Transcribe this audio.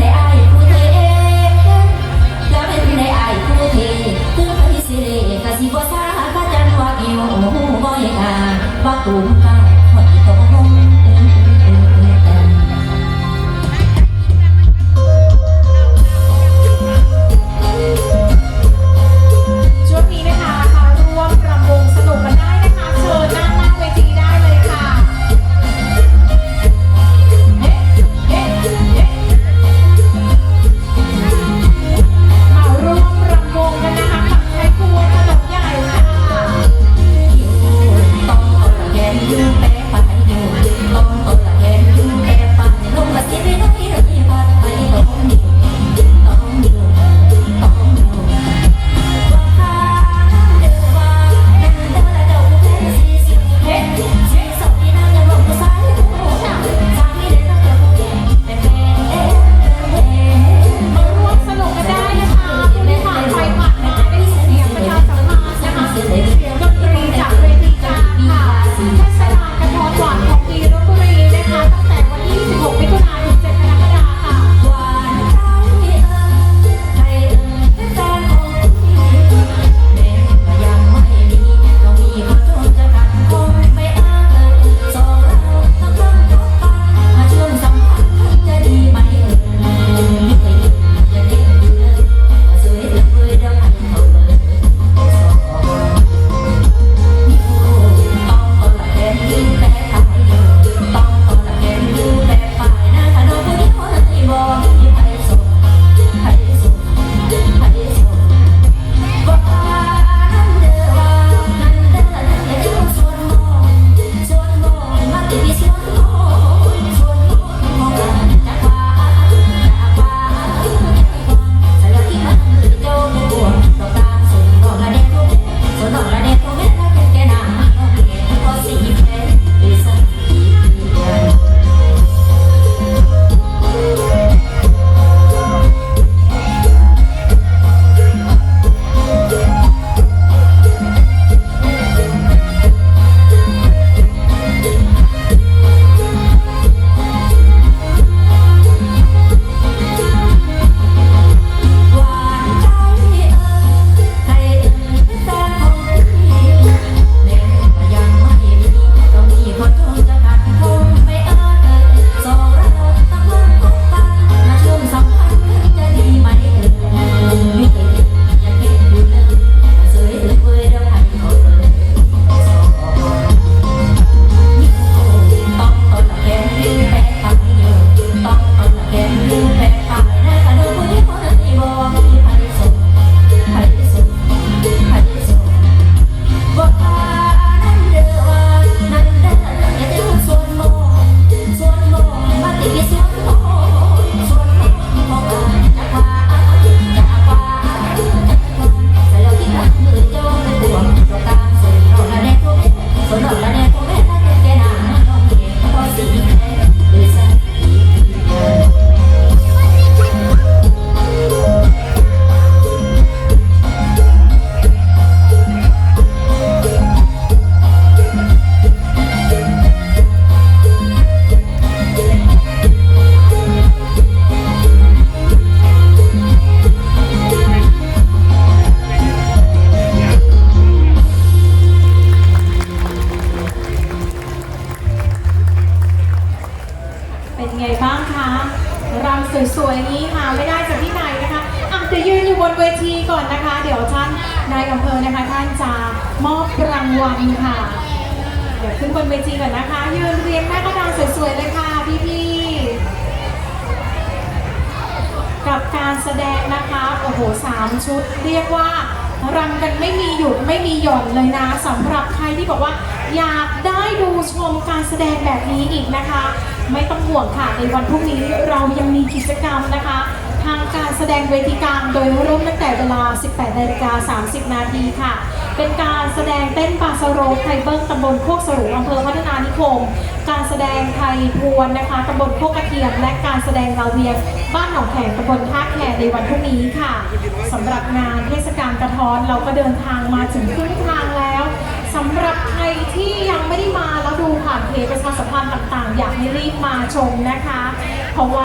ได้อายผู้เทแล้วเนได้ผู้เทคือปฏิเสกะสิบ่ซาก็จังวาเกียวหูบอยอ่าบ่กลุ่มกั นเวทีก่อนนะคะ เดี๋ยวท่านนายอำเภอนะคะท่านจะมอบรางวัลค่ะ เดี๋ยวขึ้นบนเวทีก่อนนะคะ ยืนเรียงหน้ากระดานสวยๆเลยค่ะพี่ๆกับการแสดงนะคะโอ้โหสามชุด เรียกว่ารำกันไม่มีหยุดไม่มีหย่อนเลยนะสำหรับใครที่บอกว่า อยากได้ดูชมการแสดงแบบนี้อีกนะคะ ไม่ต้องห่วงค่ะในวันพรุ่งนี้เรายังมีกิจกรรมนะคะ ทางการแสดงเวทีกลางโดยเริ่มตั้งแต่เวลา 18นาฬิกา30 นาทีค่ะ เป็นการแสดงเต้นปาสโรไทยเบิ้งตำบลโคกสรุงอำเภอพัฒนานิคม การแสดงไทยพวนนะคะตำบลโคกกระเทียม และการแสดงเราเวียงบ้านหนองแขงตำบลท่าแขในวันพรุ่งนี้ค่ะสำหรับงานเทศกาลกระท้อนเราก็เดินทางมาถึงครึ่งทางแล้วสำหรับใครที่ยังไม่ได้มาแล้วดูผ่านเพจประชาสัมพันธ์ต่างๆ อยากให้รีบมาชมนะคะเพราะว่า